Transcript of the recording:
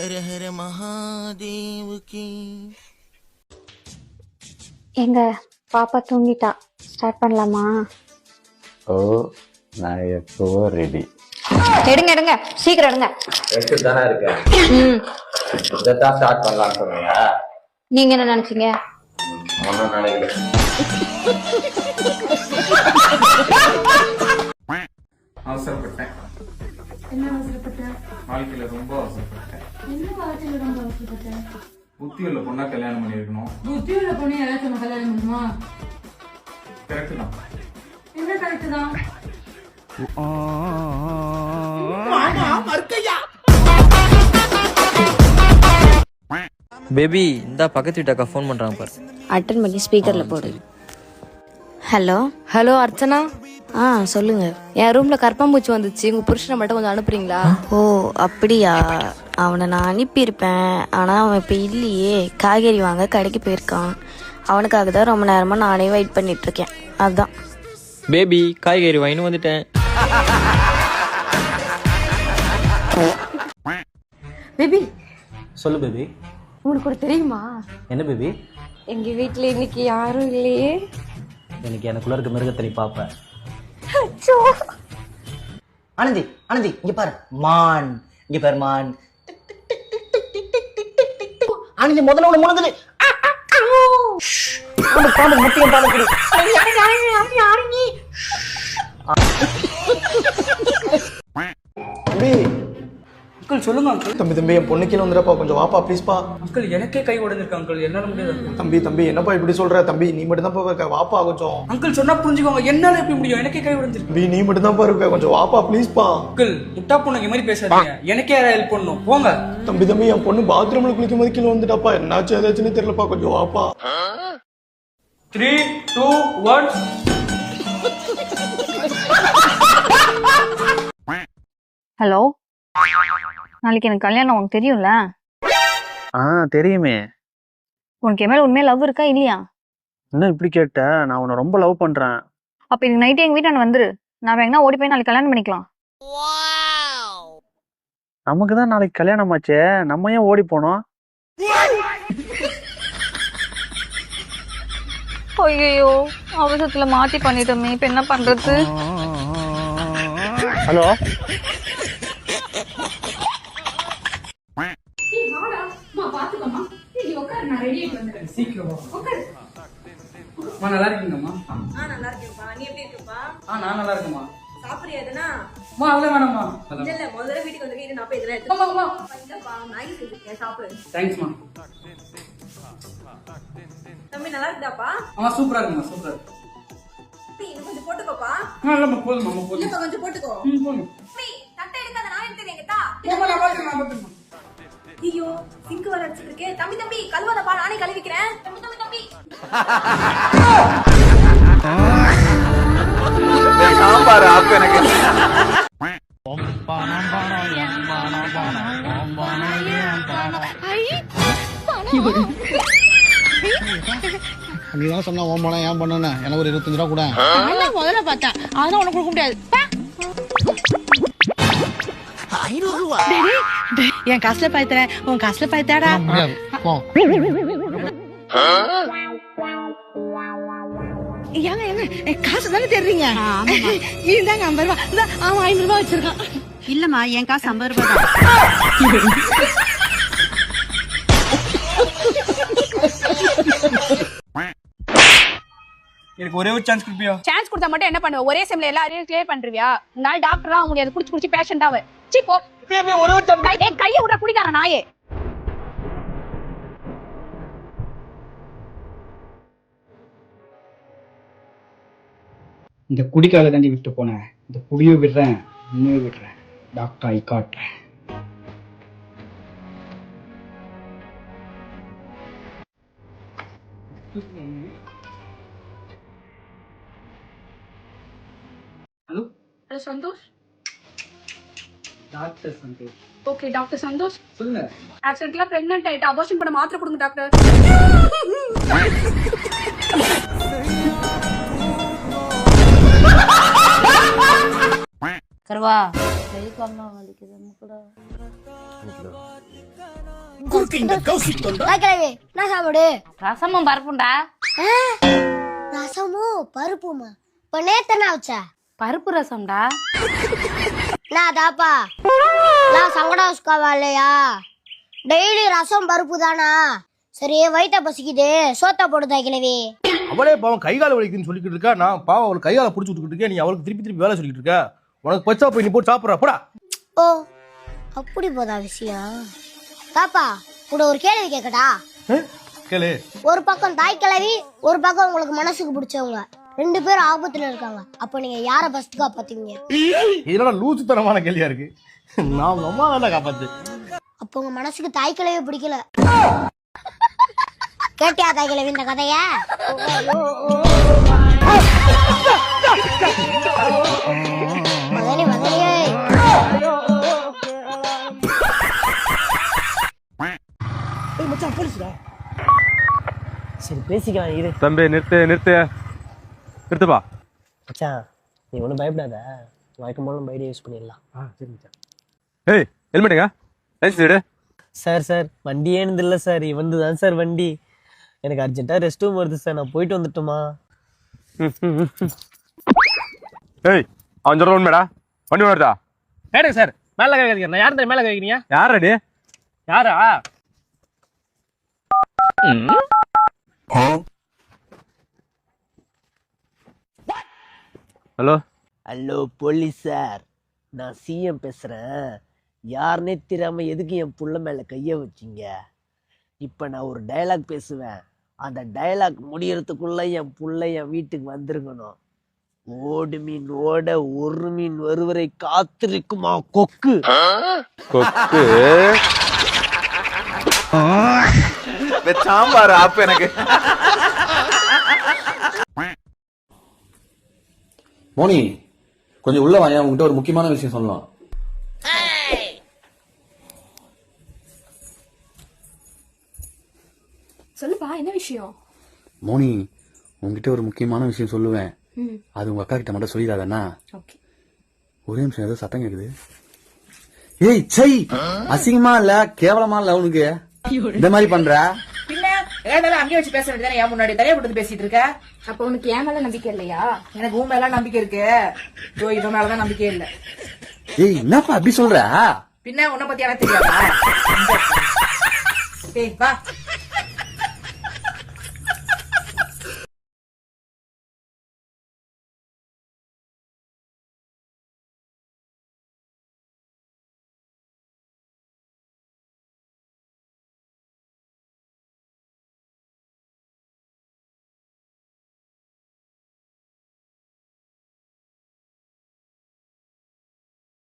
ஹர ஹர மகாதேவுக்கு எங்க பாப்பா தூங்கிட்டா. ஸ்டார்ட் பண்ணலாமா? ஓ நான் எப்போ ரெடி எடுங்க எடுங்க. சீக்கிரம் எடுங்க. எடுத்து தானே இருக்கேன். ம். இதைத்தான் ஸ்டார்ட் பண்ணலாம்னு சொன்னீங்க. நீங்க என்ன நினைச்சீங்க? ஒன்றும் நினைக்கல. அவசரப்பட்டேன். வாழ்க்கையில ரொம்ப அவசரப்பட்டேன். புத்தி உள்ள பொண்ணா கல்யாணம் பண்ணிருக்கணும் புத்தி உள்ள பொண்ணு யாராச்சும் கல்யாணம் பண்ணுமா? கரெக்ட் தான். என்ன கரெக்ட் தான்? பேபி இந்த பக்கத்து வீட்டாக்கா ஃபோன் பண்றாங்க பாரு. அட்டன் பண்ணி ஸ்பீக்கர்ல போடு. Hello hello Archana? ஆ சொல்லுங்க. என் ரூம்ல கற்பம்பூச்சி வந்துச்சு. உங்க புருஷனை மட்டும் கொஞ்சம் அனுப்புறீங்களா? ஓ அப்படியா? அவனை நான் அனுப்பியிருப்பேன். ஆனா அவன் இப்ப இல்லையே. காய்கறி வாங்க கடைக்கு போயிருக்கான். அவனுக்காக தான் ரொம்ப நேரமா நானே வெயிட் பண்ணிட்டு இருக்கேன் அதான். பேபி காய்கறி வாங்கின்னு வந்துட்டேன். பேபி சொல்லு பேபி உங்களுக்கு ஒரு தெரியுமா? என்ன பேபி எங்க வீட்ல இன்னைக்கு யாரும் இல்லையே. எனக்கு எனக்குள்ள இருக்க மிருகத்தை நீ பாப்ப ஆனந்தி ஆனந்தி இங்க பாரு. மான் இங்க பாரு மான். ஆனந்தி முதல்ல ஒண்ணு முழுங்குது. பாம்பு, முட்டியம் பாம்பு குடி. அங்கிள் சொல்லுங்க அங்கிள். தம்பி தம்பி என் பொண்ணு கீழே வந்துடப்பா கொஞ்சம் வாப்பா ப்ளீஸ்ப்பா அங்கிள் எனக்கே கை உடைஞ்சிருக்கு அங்கிள். என்னால முடியாது. தம்பி தம்பி என்னப்பா இப்படி சொல்ற? தம்பி நீ மட்டும் தான் இருக்க வாப்பா கொஞ்சம். அங்கிள் சொன்னா புரிஞ்சுக்கோங்க என்னால எப்படி முடியும்? எனக்கே கை உடைஞ்சிருக்கு. தம்பி நீ மட்டும் தான் இருக்க கொஞ்சம் வாப்பா ப்ளீஸ்ப்பா அங்கிள் முட்டா பொண்ணுங்க மாதிரி பேசாதீங்க. எனக்கே யாரா ஹெல்ப் பண்ணும் போங்க. தம்பி தம்பி என் பொண்ணு பாத்ரூம்ல குளிக்கும் போது கீழே வந்துட்டாப்பா. என்னாச்சு ஏதாச்சுன்னு தெரியலப்பா கொஞ்சம் வாப்பா. த்ரீ டூ ஒன் ஹலோ நாளைக்கு எனக்கு கல்யாணம் உனக்கு தெரியும்ல? ஆ தெரியுமே. உனக்கு என் மேல உண்மையா லவ் இருக்கா இல்லையா? என்ன இப்படி கேட்ட? நான் உன்னை ரொம்ப லவ் பண்றேன். அப்ப இன்னைக்கு நைட்டு எங்க வீட்டாண்ட வந்துரு. நான் எங்கன்னா ஓடி போய் நாளைக்கு கல்யாணம் பண்ணிக்கலாம். நமக்கு தான் நாளைக்கு கல்யாணம் ஆச்சே நம்ம ஏன் ஓடி போனோம்? ஐயோ அவசரத்துல மாத்தி பண்ணிட்டோமே. இப்ப என்ன பண்றது? ஹலோ? அம்மா நல்லா இருக்கீங்கம்மா. ஆ நல்லா இருக்கேன்ப்பா. நீ எப்படி இருக்கப்பா? ஆ நான் நல்லா இருக்கேம்மா. சாப்பிடுறியா எதுனா? அம்மா அதெல்லாம் வேணாம்மா. இல்ல இல்ல. முதல்ல வீட்டுக்கு வந்து நான் போய் இதெல்லாம் எடுத்து இல்லப்பா மேகி செஞ்சிருக்கேன் சாப்பிடு. தேங்க்ஸ்மா தம்பி நல்லா இருக்குதாப்பா? அம்மா சூப்பரா இருக்குமா சூப்பரா இருக்கு. தம்பி, இன்னும் கொஞ்சம் போட்டுக்கோப்பா. ஆ இல்லம்மா போதும்மா அம்மா போதும். கொஞ்சம் போட்டுக்கோ. ம் போதும். தட்டை எடுக்காத நான் எடுத்துறேன் கேட்டா போம்மா, நான் பார்த்துக்கிறேன் நான் பார்த்துக்கிறேன் ஐயோ சிங்க் வர இருக்கேன் தம்பி தம்பி கழுவாதப்பா நானே கழுவிக்கிறேன் தம்பி தம்பி தம்பி. சாம்பார் ஆப்பு எனக்கு. நீ தான் சொன்ன ஓம் பணம் ஏன் பண்ணுன எனக்கு ஒரு இருபத்தஞ்சு ரூபா கூட. முதல்ல பார்த்தேன். அதெல்லாம் உனக்கு கொடுக்க முடியாது. என் காசுல பாய்த்தறேன். உன் காசுல பாய்த்தாடா. முடியாது. போ. ஏங்க ஏங்க என் காசு தானே தெரியுங்க இந்தாங்க ஐம்பது ரூபா. இந்த அவன் ஐநூறு ரூபாய் வச்சிருக்கான். இல்லம்மா என் காசு ஐம்பது தான். எனக்கு ஒரே ஒரு சான்ஸ் கொடுப்பியா? சான்ஸ் கொடுத்தா மட்டும் என்ன பண்ணுவ? ஒரே செம்ல எல்லா அரியரும் கிளியர் பண்றியா உன்னால டாக்டர் முடியாது. குடிச்சு குடிச்சு பேஷண்ட் ஆவ. சீ போ. ஒரே கையை விட குடிக்கார நாயே. இந்த குடிக்கால தாண்டி விட்டு போனேன் இந்த குடியை விடுறேன் இன்னும் விடுறேன் டாக்டர் ஐ காட்டுறேன். Hello? Hello Santhosh. Doctor Santhosh. Okay doctor Santhosh? சொல்லுங்க. ஆக்சிடென்ட்ல பிரெக்னன்ட் ஆயிட்டு அபார்ஷன் பண்ண மாத்திரை கொடுங்க டாக்டர். கருவா. கை கால்லாம் வலிக்குது கூட என்ன சாப்பாடு? ரசமும் பருப்புண்டா. ரசமும் பருப்புமா? இப்ப நேத்து என்ன வச்ச பருப்பு ரசம்டா. தாப்பா நான் சங்கடாஸ்காவா இல்லையா? டெய்லி ரசம் பருப்பு தானா? சரி வயித்த பசிக்குது. சோத்தா போடுதா கிழவி அவளே பாவம் கை கால வலிக்குதுன்னு சொல்லிக்கிட்டு இருக்கா. நான் பாவம் அவளுக்கு கை கால பிடிச்சி விட்டுக்கிட்டு இருக்கேன். நீ அவளுக்கு திருப்பி திருப்பி வேலை சொல்லிட்டு இருக்க. உனக்கு பச்சா போய் நீ போட்டு சாப்பிட்றா. போடா. ஓ அப்படி போதா விஷயம்? தாப்பா கூட ஒரு கேள்வி கேட்கட்டா? கேளு. ஒரு பக்கம் தாய் கிழவி ஒரு பக்கம் உங்களுக்கு மனசுக்கு பிடிச்சவங்க. ரெண்டு பேரும் ஆபத்துல இருக்காங்க. அப்ப நீங்க யார ஃபர்ஸ்ட் காப்பாத்துவீங்க? இதெல்லாம் லூசுத்தனமான கேள்வியா இருக்கு. நான் அம்மா தான் காப்பாத்து. அப்ப உங்க மனசுக்கு தாய் கிழவி பிடிக்கல. கேட்டியா தாய் கிழவி இந்த கதைய? மதனி மதனியே மச்சான் போலீஸ்டா சரி பேசிக்கலாம் இரு. தம்பி நிறுத்து நிறுத்து. நிறுத்துப்பா மச்சான் நீ ஒன்றும் பயப்படாத. வழக்கம் போல நம்ம ஐடியா யூஸ் பண்ணிடலாம். ஆ சரி மச்சான் ஏய் ஹெல்மெட்டுங்க லைசன்ஸ் எடு. சார் சார் வண்டியே இருந்தது இல்லை சார். இவந்து தான் சார் வண்டி. எனக்கு அர்ஜென்ட்டாக ரெஸ்ட் ரூம் வருது சார். நான் போயிட்டு வந்துட்டுமா? ஏய் அவன் சொல்ற உண்மைடா. வண்டி வருதா கேடுங்க சார். மேலே கேட்குறீங்க நான் யார் மேலே கேட்குறீங்க யார் அடி யாரா? ஹலோ? Hello police sir. நான் சிஎம் பேசுகிறேன் யாருன்னே தெரியாம எதுக்கு என் புள்ள மேலே கையை வச்சீங்க? இப்போ நான் ஒரு டயலாக் பேசுவேன். அந்த டயலாக் முடியறதுக்குள்ள என் புள்ள என் வீட்டுக்கு வந்திருக்கணும் ஓடு மீன் ஓட ஒரு மீன் ஒருவரை காத்திருக்குமா கொக்கு? கொக்கு? சாம்பார் ஆப்பு எனக்கு. மோனி கொஞ்சம் உள்ள வாயா உங்ககிட்ட ஒரு முக்கியமான விஷயம் சொல்லலாம் சொல்லுப்பா என்ன விஷயம்? மோனி உங்ககிட்ட ஒரு முக்கியமான விஷயம் சொல்லுவேன். அது உங்க அக்கா கிட்ட மட்டும் சொல்லிடாதண்ணா? ஓகே. ஒரே நிமிஷம் ஏதோ சத்தம் கேக்குது. ஏய் சை அசிங்கமா இல்ல கேவலமா இல்ல உனக்கு? இந்த மாதிரி பண்ற? ஏதாலும் அங்கே வச்சு பேச வேண்டியதானே என் முன்னாடி தரைய போட்டு பேசிட்டு இருக்க? அப்ப உனக்கு என் மேல நம்பிக்கை இல்லையா? எனக்கு உன் மேல நம்பிக்கை இருக்கு. இதோ இவன் மேலதான் நம்பிக்கை இல்ல. ஏய் என்னப்பா அப்படி சொல்ற? பின்ன உன்னை பத்தி எனக்கு தெரியாதா? ஏய் வா.